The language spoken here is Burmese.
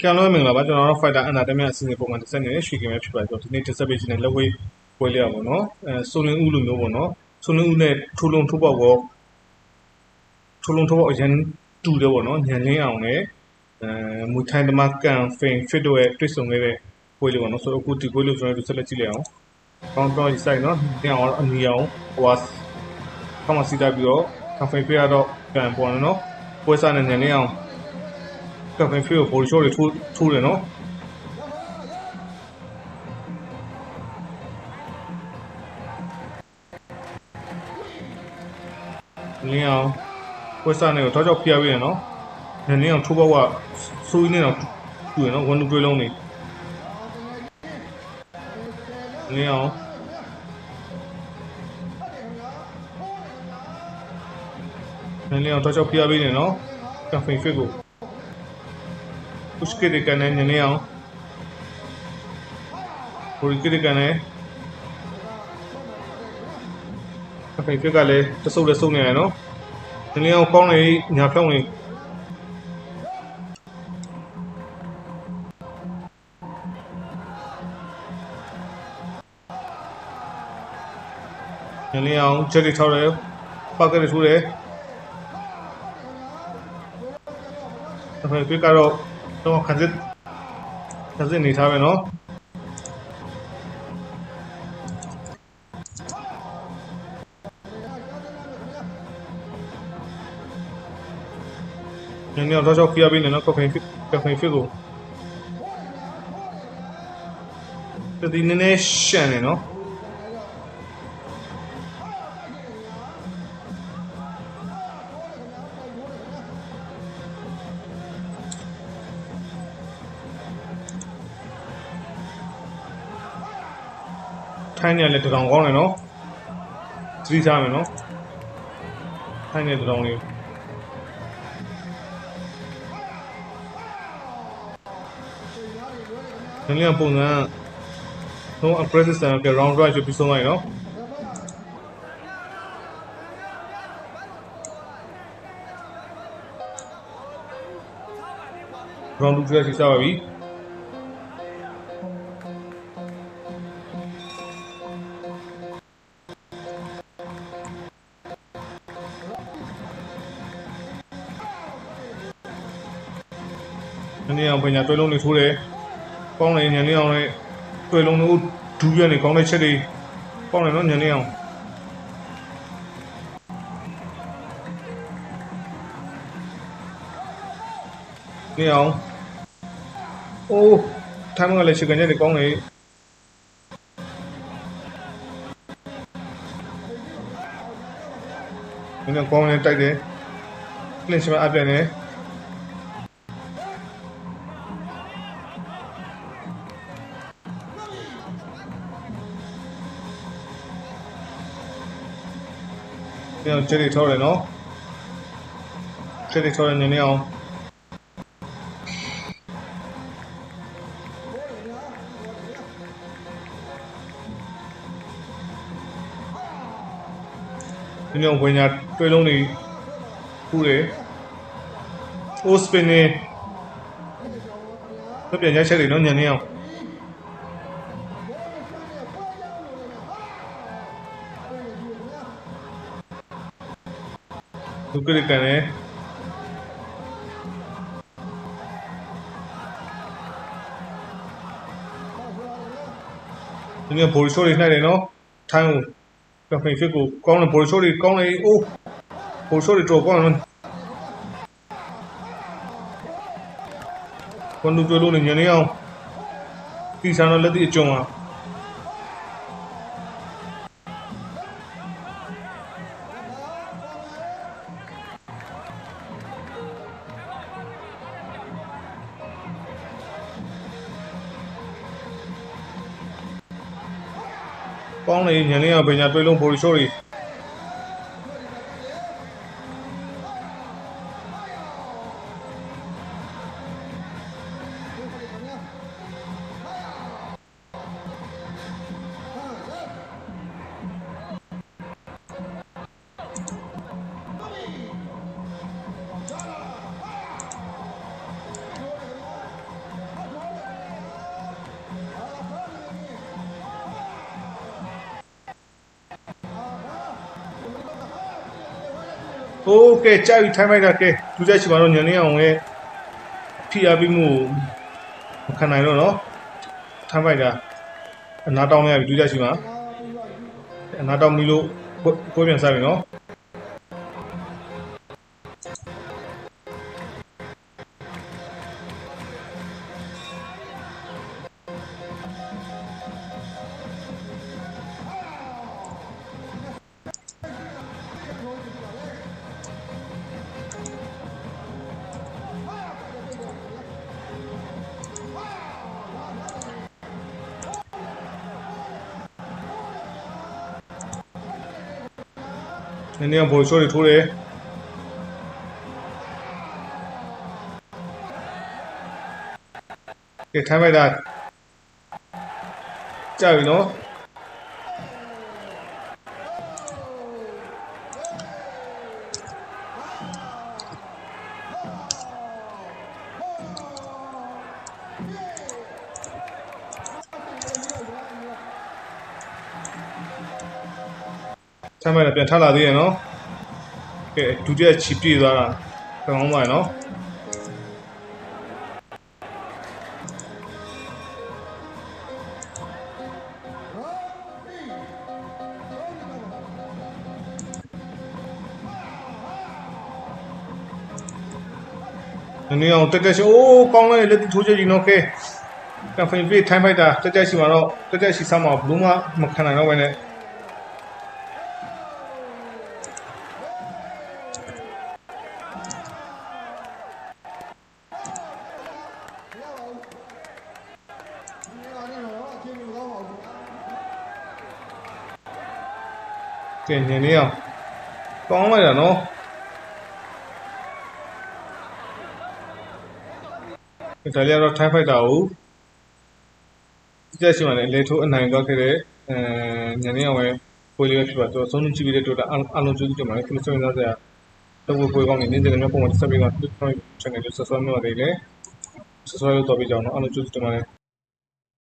ကျောင်းလုံးမင်္ဂလာပါကျွန်တော်တို့ fighter under တမန်အစီအစဉ်ပုံမှန်တစ်ဆက်နေတဲ့ရွှေကင်ပဲဖြစ်ပါတယ်ဆိုတော့ဒီနေ့တစ်ဆက်ပေးခြင်းနဲ့လက်ဝဲပွဲလေးရပါတော့အဲဆိုလင်းဦးလိုမျိုးပေါ့နော်ဆိုလင်းဦးနဲ့ထိုးလုံးထိုးပေါက်ကောထိုးလုံးထိုးပေါက်အရင်တူတယ်ပေါ့နော်ညံလင်းအောင်နဲ့အဲမူထိုင်းသမားကန်ဖင်ဖစ်တို့ရဲ့တွေ့ဆုံခဲ့တဲ့ပွဲလေးပေါ့နော်ဆိုတော့အခုဒီပွဲလေးကျွန်တော်တို့ဆက်လက်ကြည့်လိုက်အောင်ကောင်းတော့ဒီ site နော်တင်အောင်အနီအောင်ဟိုဟာကမစီတာပြီးတော့ကန်ဖင်ဖစ်ရတော့ကန်ပေါ်နော်ပွဲစားနဲ့ညံလင်းအောင် ကပ်ပင်ဖီကိုဘော်ရှော့တွေထိုးထိုးတယ်နော်လင်းအောင်ကွက်စနဲ့ကိုတော့ကြောက်ဖျက်ပြီးရနော်နင်းအောင်ထိုးပေါက်ကဆိုးရင်းနဲ့တော့တူရနော်ဝန်တူတွေးလုံးနေလင်းအောင်နင်းအောင်တော့ကြောက်ဖျက်ပြီးနေနော်ကပ်ပင်ဖီကို उसके दिक्कत है नने आओ और इसके दिक्कत है အဖေပြကလည်းတဆုပ်လည်းစုပ်နေရနော်။ဒီနေ့အောင်ကောင်းနေညာဖြောင်းနေ။ဒီနေ့အောင်ချက်တွေထောက်တယ်ပတ်ကလေးထိုးတယ်။အဖေပြကတော့ တော့ခံစစ်ခံစစ်နေထားပဲနော်ညနေတော့တော့ပြရပြီနော်ကဖေးကဖေးဖီကိုဒီနည်းနည်းရှန်နေနော် ထိုင်းနေလည်းတထောင်ကောင်းတယ်နော်သတိထားမယ်နော်ထိုင်းနေတထောင်လေးနည်းနည်းပုံစံတော့ aggressive style က round right ပြီးဆုံးလိုက်နော်ရောင်းဒူကြည့်စားပါပြီ ညနေအောင်ပညာတွဲလုံးတွေထိုးတယ်။ကောင်းတယ်ညနေအောင်လည်းတွဲလုံးတို့ဒူးရနေကောင်းတဲ့ချက်တွေကောင်းတယ်နော်ညနေအောင်နေအောင်အိုးထိုင်းမကလည်းချစ်ကန်ချက်တွေကောင်းတယ်ညနေကောင်းတယ်တိုက်တယ်လင်းချမအပြန်တယ် ပြန်ချက်တွေထောက်တယ်နော်ချက်တွေထောက်တယ်နည်းနည်းအောင်ဒီနေ့ဝင်ညာတွဲလုံးတွေပူတယ်အိုးစပင်နေပြန်ရချက်တွေနော်ညနေအောင် သူကရကန်နေဒီနေ့ဘော်ရှိုးတွေနှိုက်တယ်နော်ထိုင်းကိုကဖေးဖစ်ကိုကောင်းတယ်ဘော်ရှိုးတွေကောင်းတယ်အိုးဘော်ရှိုးတွေတော့ကောင်းတယ်ကွန်ဒူပြလို့ညနေအောင်ဒီဆန်တော့လက်တိအကျုံอ่ะ ပေါင်းနေညနေအောင်ပညာတွေးလုံးဘော်ရှိုးတွေ โอเคကြာပြီထိုင်းဖိုက်တာကဲဒုတိယရှိပါတော့ညနေအောင်ရဲ့ဖိအားပေးမှုကိုမခံနိုင်တော့เนาะထိုင်းဖိုက်တာအနာတောင်းရပြီဒုတိယရှိပါအနာတောင်းပြီလို့ကိုပြန်စားပြီเ နည်းနည်းဘောချိုးတွေထိုးတယ်ကဲထိုင်းလိုက်တာကြာပြီနော် ထိုင်းလိုက်တာပြန်ထလာသေးရနော်ကဲဒုတိယချီပြေးသွားတာကောင်းပါရဲ့နော်နည်းနည်းအောင်တက်တက်ရှိအိုးကောင်းလိုက်လက်တီထိုးချက်ကြီးနော်ကဲကဖိုင်ပြေးထိုင်းဖိုက်တာတက်တက်ရှိမှာတော့တက်တက်ရှိစမ်းမှာဘလူးမမခံနိုင်တော့ဘဲနဲ့ ကဲနည်းနည်းအောင်ကောင်းလိုက်တာနော်ဒါလေးကတော့ time fighter ကိုကြည့်ရှိမှလည်းလေထိုးအနိုင်သွားခဲ့တဲ့အဲညနေအောင်ပဲပွဲလေးပဲဖြစ်ပါတော့ဆုံးလုံးကြည့်ပြီးတဲ့အတွက်အလုံးကျူးတင်ပါတယ်ခရစ်စတန်သားစရာတော့ပွဲကောင်းနေနေတယ်လည်းပုံမှန်ဆက်ပြီးတော့ channel ကို subscribe လုပ်ရတယ်လေ subscribe လုပ်တော့ပြီးကြအောင်နော်အလုံးကျူးတင်ပါတယ်